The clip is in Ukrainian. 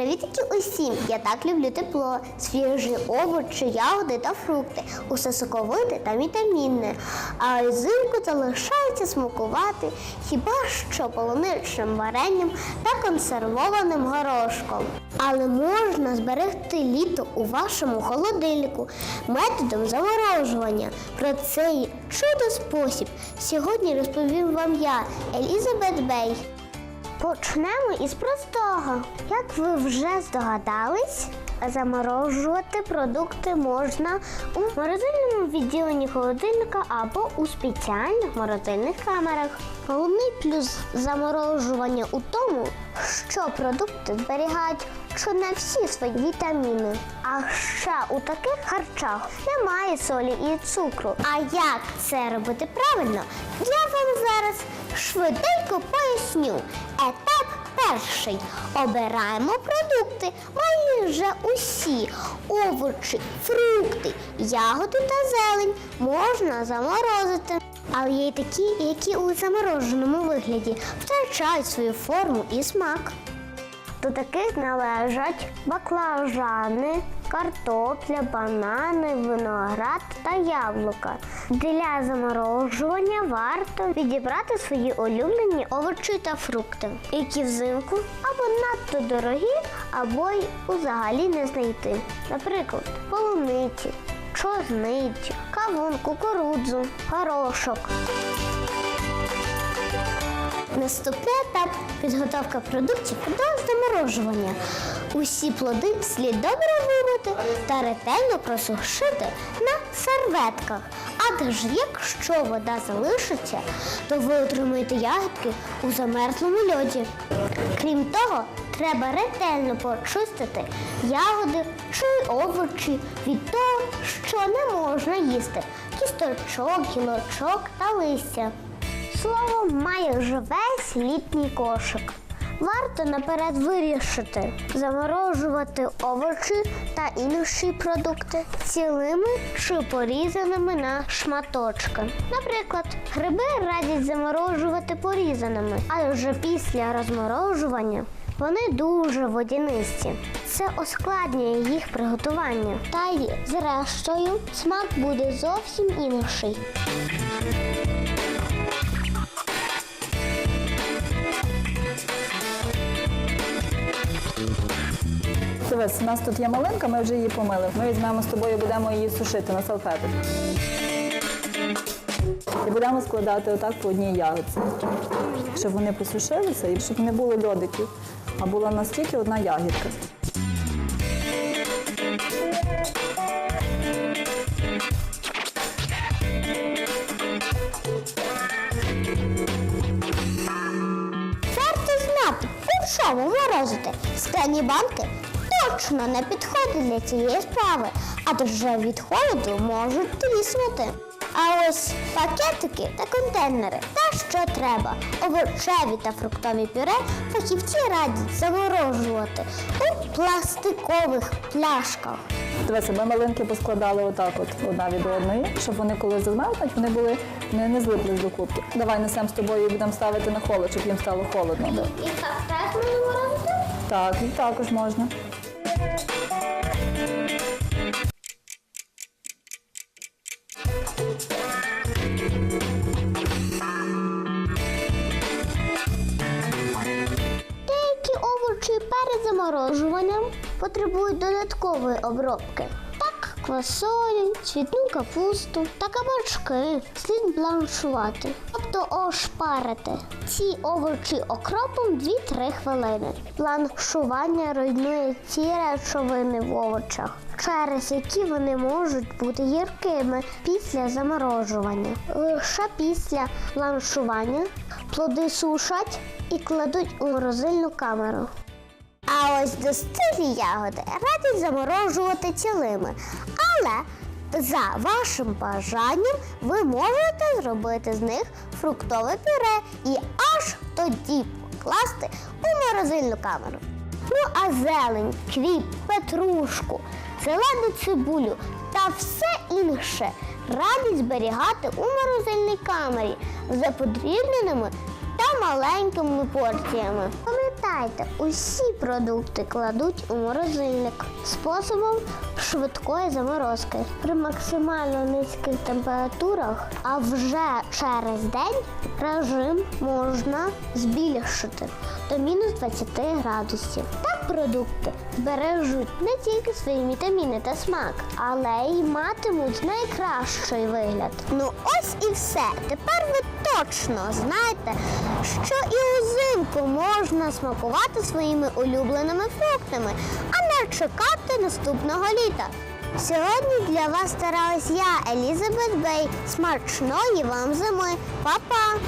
Привітки усім! Я так люблю тепло, свіжі овочі, ягоди та фрукти, усе соковите та вітамінне. А взимку залишається смакувати хіба що полуничним варенням та консервованим горошком. Але можна зберегти літо у вашому холодильнику методом заморожування. Про цей чудо спосіб сьогодні розповім вам я, Елізабет Бей. Почнемо із простого. Як ви вже здогадались, заморожувати продукти можна у морозильному відділенні холодильника або у спеціальних морозильних камерах. Головний плюс заморожування у тому, що продукти зберігають що не всі свої вітаміни. А ще у таких харчах немає солі і цукру. А як це робити правильно, я вам зараз швиденько поясню. Етап перший. Обираємо продукти. Майже усі овочі, фрукти, ягоди та зелень можна заморозити. Але є й такі, які у замороженому вигляді втрачають свою форму і смак. До таких належать баклажани, картопля, банани, виноград та яблука. Для заморожування варто відібрати свої улюблені овочі та фрукти, які взимку або надто дорогі, або й взагалі не знайти. Наприклад, полуниці, чорниці, кавун, кукурудзу, горошок. Наступний етап підготовка продуктів до заморожування. Усі плоди слід добре вимити та ретельно просушити на серветках. Адже якщо вода залишиться, то ви отримаєте ягідки у замерзлому льоді. Крім того, треба ретельно почистити ягоди чи овочі від того, що не можна їсти кісточок, гілочок та листя. Слово має вже весь літній кошик. Варто наперед вирішити заморожувати овочі та інші продукти цілими чи порізаними на шматочки. Наприклад, гриби радять заморожувати порізаними, а вже після розморожування вони дуже водянисті. Це ускладнює їх приготування. Та й зрештою смак буде зовсім інший. Дивись, у нас тут є малинка, ми вже її помили. Ми візьмемо з тобою, будемо її сушити на салфеток. І будемо складати отак по одній ягодці, щоб вони посушилися і щоб не було льодиків, а була настільки одна ягідка. Варто знати, чому морозити. Скляні банки точно не підходять для цієї справи, адже від холоду можуть тріснути. А ось пакетики та контейнери та що треба. Овочеві та фруктові пюре фахівці радять заморожувати у пластикових пляшках. Дивися, ми малинки поскладали отак от одна від одної, щоб вони коли зазмерзнуть, вони були не, не злиплись до кубки. Давай несемо з тобою і будемо ставити на холод, щоб їм стало холодно. І так теж можна морозити? Так, і також можна. Деякі овочі перед заморожуванням потребують додаткової обробки. Квасолі, цвітну капусту та кабачки слід бланшувати, тобто ошпарити. Ці овочі окропом 2-3 хвилини. Бланшування руйнує ці речовини в овочах, через які вони можуть бути гіркими після заморожування. Лише після бланшування плоди сушать і кладуть у морозильну камеру. А ось достиглі ягоди радять заморожувати цілими. Але за вашим бажанням ви можете зробити з них фруктове пюре і аж тоді покласти у морозильну камеру. Ну а зелень, кріп, петрушку, зелену цибулю та все інше радять зберігати у морозильній камері за подрібненими та маленькими порціями. Пам'ятайте, усі продукти кладуть у морозильник способом швидкої заморозки при максимально низьких температурах, а вже через день режим можна збільшити до мінус 20 градусів. Продукти бережуть не тільки свої вітаміни та смак, але й матимуть найкращий вигляд. Ну ось і все. Тепер ви точно знаєте, що і узимку можна смакувати своїми улюбленими фруктами, а не чекати наступного літа. Сьогодні для вас старалась я, Елізабет Бей. Смачної вам зими. Па-па!